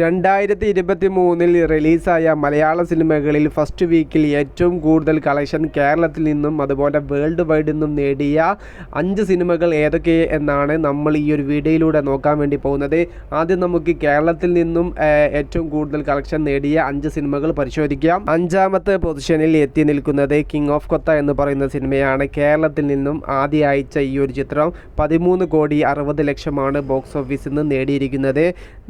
രണ്ടായിരത്തി ഇരുപത്തി മൂന്നിൽ റിലീസായ മലയാള സിനിമകളിൽ ഫസ്റ്റ് വീക്കിൽ ഏറ്റവും കൂടുതൽ കളക്ഷൻ കേരളത്തിൽ നിന്നും അതുപോലെ വേൾഡ് വൈഡിൽ നിന്നും നേടിയ അഞ്ച് സിനിമകൾ ഏതൊക്കെ എന്നാണ് നമ്മൾ ഈ ഒരു വീഡിയോയിലൂടെ നോക്കാൻ വേണ്ടി പോകുന്നത്. ആദ്യം നമുക്ക് കേരളത്തിൽ നിന്നും ഏറ്റവും കൂടുതൽ കളക്ഷൻ നേടിയ അഞ്ച് സിനിമകൾ പരിശോധിക്കാം. അഞ്ചാമത്തെ പൊസിഷനിൽ എത്തി നിൽക്കുന്നത് കിങ് ഓഫ് കൊത്ത എന്ന് പറയുന്ന സിനിമയാണ്. കേരളത്തിൽ നിന്നും ആദ്യ ആഴ്ച ഈ ഒരു ചിത്രം പതിമൂന്ന് കോടി അറുപത് ലക്ഷമാണ് ബോക്സ് ഓഫീസിൽ നിന്ന് നേടിയിരിക്കുന്നത്.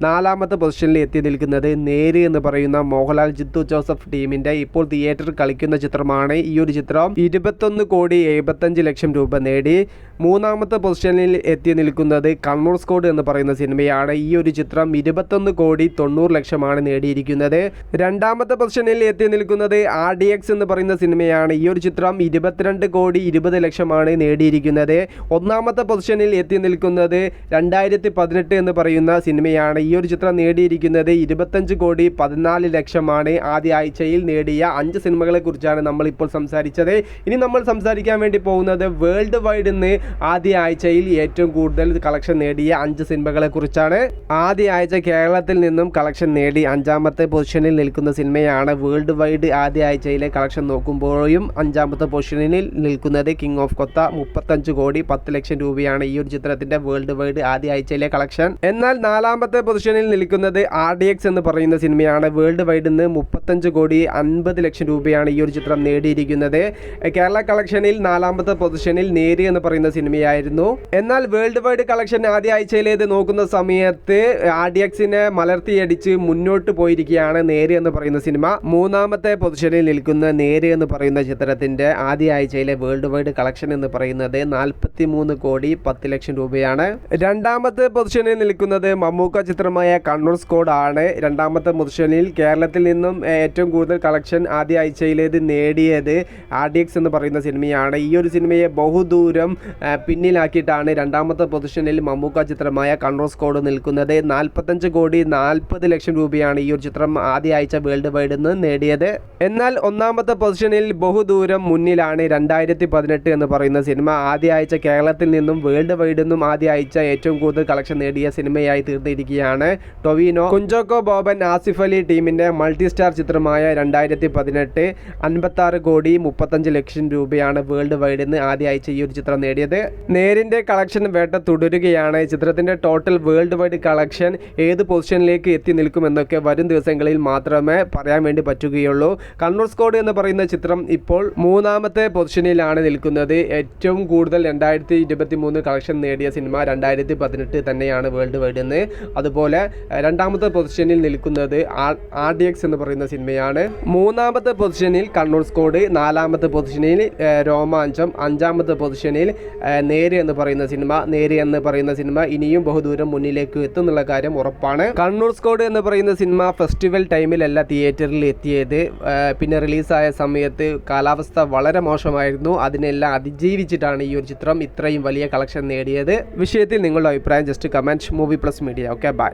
നാലാമത്തെ പൊസിഷനിൽ എത്തി നിൽക്കുന്നത് നേര് എന്ന് പറയുന്ന മോഹൻലാൽ ജിത്തു ജോസഫ് ടീമിന്റെ ഇപ്പോൾ തിയേറ്ററിൽ കളിക്കുന്ന ചിത്രമാണ് ഈ ഒരു ചിത്രം. ഇരുപത്തൊന്ന് കോടി എഴുപത്തഞ്ച് ലക്ഷം രൂപ നേടി. മൂന്നാമത്തെ പൊസിഷനിൽ എത്തി നിൽക്കുന്നത് കണ്ണൂർ സ്കോഡ് എന്ന് പറയുന്ന സിനിമയാണ്. ഈ ഒരു ചിത്രം ഇരുപത്തൊന്ന് കോടി തൊണ്ണൂറ് ലക്ഷമാണ് നേടിയിരിക്കുന്നത്. രണ്ടാമത്തെ പൊസിഷനിൽ എത്തി നിൽക്കുന്നത് ആർ ഡി എക്സ് എന്ന് പറയുന്ന സിനിമയാണ്. ഈ ഒരു ചിത്രം ഇരുപത്തിരണ്ട് കോടി ഇരുപത് ലക്ഷമാണ് നേടിയിരിക്കുന്നത്. ഒന്നാമത്തെ പൊസിഷനിൽ എത്തി നിൽക്കുന്നത് രണ്ടായിരത്തി പതിനെട്ട് എന്ന് പറയുന്ന സിനിമയാണ്. ഈ ഒരു ചിത്രം നേടിയിരിക്കുന്നത് ഇരുപത്തഞ്ച് കോടി പതിനാല് ലക്ഷമാണ് ആദ്യ ആഴ്ചയിൽ നേടിയ അഞ്ച് സിനിമകളെക്കുറിച്ചാണ് നമ്മൾ ഇപ്പോൾ സംസാരിച്ചത്. ഇനി നമ്മൾ സംസാരിക്കാൻ വേണ്ടി പോകുന്നത് വേൾഡ് വൈഡ് നിന്ന് ആദ്യ ആഴ്ചയിൽ ഏറ്റവും കൂടുതൽ കളക്ഷൻ നേടിയ അഞ്ച് സിനിമകളെ കുറിച്ചാണ്. ആദ്യ ആഴ്ച കേരളത്തിൽ നിന്നും കളക്ഷൻ നേടി അഞ്ചാമത്തെ പൊസിഷനിൽ നിൽക്കുന്ന സിനിമയാണ് വേൾഡ് വൈഡ് ആദ്യ ആഴ്ചയിലെ കളക്ഷൻ നോക്കുമ്പോഴും അഞ്ചാമത്തെ പൊസിഷനിൽ നിൽക്കുന്നത് കിങ് ഓഫ് കൊത്ത മുപ്പത്തഞ്ച് കോടി പത്ത് ലക്ഷം രൂപയാണ് ഈ ഒരു ചിത്രത്തിന്റെ വേൾഡ് വൈഡ് ആദ്യ ആഴ്ചയിലെ കളക്ഷൻ. എന്നാൽ നാലാമത്തെ പൊസിഷനിൽ നിൽക്കുന്നത് ആർ ഡി എക്സ് എന്ന് പറയുന്ന സിനിമയാണ്. വേൾഡ് വൈഡ് നിന്ന് മുപ്പത്തഞ്ച് കോടി അൻപത് ലക്ഷം രൂപയാണ് ഈ ഒരു ചിത്രം നേടിയിരിക്കുന്നത്. കേരള കളക്ഷനിൽ നാലാമത്തെ പൊസിഷനിൽ നേരി എന്ന് പറയുന്ന സിനിമയായിരുന്നു. എന്നാൽ വേൾഡ് വൈഡ് കളക്ഷൻ ആദ്യ ആഴ്ചയിലേത് നോക്കുന്ന സമയത്ത് ആർ ഡി എക്സിനെ മലർത്തിയടിച്ച് മുന്നോട്ട് പോയിരിക്കുകയാണ് നേര് എന്ന് പറയുന്ന സിനിമ. മൂന്നാമത്തെ പൊസിഷനിൽ നിൽക്കുന്ന നേര് എന്ന് പറയുന്ന ചിത്രത്തിന്റെ ആദ്യ ആഴ്ചയിലെ വേൾഡ് വൈഡ് കളക്ഷൻ എന്ന് പറയുന്നത് നാൽപ്പത്തി മൂന്ന് കോടി പത്ത് ലക്ഷം രൂപയാണ്. രണ്ടാമത്തെ പൊസിഷനിൽ നിൽക്കുന്നത് മമ്മൂക്ക ചിത്രമായ കണ്ണൂർ സ്കോഡ് ആണ്. രണ്ടാമത്തെ പൊസിഷനിൽ കേരളത്തിൽ നിന്നും ഏറ്റവും കൂടുതൽ കളക്ഷൻ ആദ്യ ആഴ്ചയിലേത് നേടിയത് ആർ ഡി എക്സ് എന്ന് പറയുന്ന സിനിമയാണ്. ഈ ഒരു സിനിമയെ ബഹുദൂരം പിന്നിലാക്കിയിട്ടാണ് രണ്ടാമത്തെ പൊസിഷനിൽ മമ്മൂക്ക ചിത്രമായ കൺട്രോൾ സ്കോഡ് നിൽക്കുന്നത്. നാൽപ്പത്തഞ്ച് കോടി നാൽപ്പത് ലക്ഷം രൂപയാണ് ഈ ഒരു ചിത്രം ആദ്യ ആഴ്ച വേൾഡ് വൈഡിൽ നിന്ന് നേടിയത്. എന്നാൽ ഒന്നാമത്തെ പൊസിഷനിൽ ബഹുദൂരം മുന്നിലാണ് രണ്ടായിരത്തി പതിനെട്ട് എന്ന് പറയുന്ന സിനിമ. ആദ്യ ആഴ്ച കേരളത്തിൽ നിന്നും വേൾഡ് വൈഡിൽ നിന്നും ആദ്യ ആഴ്ച ഏറ്റവും കൂടുതൽ കളക്ഷൻ നേടിയ സിനിമയായി തീർന്നിരിക്കുകയാണ് ടൊവിനോ. കുഞ്ചോക്കോ ബോബൻ ആസിഫ് അലി ടീമിന്റെ മൾട്ടി സ്റ്റാർ ചിത്രമായ രണ്ടായിരത്തി പതിനെട്ട് അൻപത്തി കോടി മുപ്പത്തഞ്ച് ലക്ഷം രൂപയാണ് വേൾഡ് വൈഡിൽ നിന്ന് ആദ്യ ആഴ്ച ഈ ഒരു ചിത്രം നേടിയത്. നേരിന്റെ കളക്ഷൻ വേട്ട തുടരുകയാണ്. ചിത്രത്തിന്റെ ടോട്ടൽ വേൾഡ് വൈഡ് കളക്ഷൻ ഏത് പൊസിഷനിലേക്ക് എത്തി നിൽക്കുമെന്നൊക്കെ വരും ദിവസങ്ങളിൽ മാത്രമേ പറയാൻ വേണ്ടി പറ്റുകയുള്ളൂ. കണ്ണൂർ സ്കോഡ് എന്ന് പറയുന്ന ചിത്രം ഇപ്പോൾ മൂന്നാമത്തെ പൊസിഷനിലാണ് നിൽക്കുന്നത്. ഏറ്റവും കൂടുതൽ രണ്ടായിരത്തി ഇരുപത്തി മൂന്ന് കളക്ഷൻ നേടിയ സിനിമ രണ്ടായിരത്തി പതിനെട്ട് തന്നെയാണ് വേൾഡ് വൈഡ് എന്ന്. അതുപോലെ രണ്ടാമത്തെ പൊസിഷനിൽ നിൽക്കുന്നത് ആർ ഡി എക്സ് എന്ന് പറയുന്ന സിനിമയാണ്. മൂന്നാമത്തെ പൊസിഷനിൽ കണ്ണൂർ സ്കോഡ് നാലാമത്തെ പൊസിഷനിൽ രോമാഞ്ചം അഞ്ചാമത്തെ പൊസിഷനിൽ നേര് എന്ന് പറയുന്ന സിനിമ നേര് എന്ന് പറയുന്ന സിനിമ ഇനിയും ബഹുദൂരം മുന്നിലേക്ക് എത്തുന്നുള്ള കാര്യം ഉറപ്പാണ്. കണ്ണൂർ സ്കോഡ് എന്ന് പറയുന്ന സിനിമ ഫെസ്റ്റിവൽ ടൈമിലല്ല തിയേറ്ററിൽ എത്തിയത്. പിന്നെ റിലീസായ സമയത്ത് കാലാവസ്ഥ വളരെ മോശമായിരുന്നു. അതിനെല്ലാം അതിജീവിച്ചിട്ടാണ് ഈ ഒരു ചിത്രം ഇത്രയും വലിയ കളക്ഷൻ നേടിയത്. വിഷയത്തിൽ നിങ്ങളുടെ അഭിപ്രായം just comment movie plus media okay bye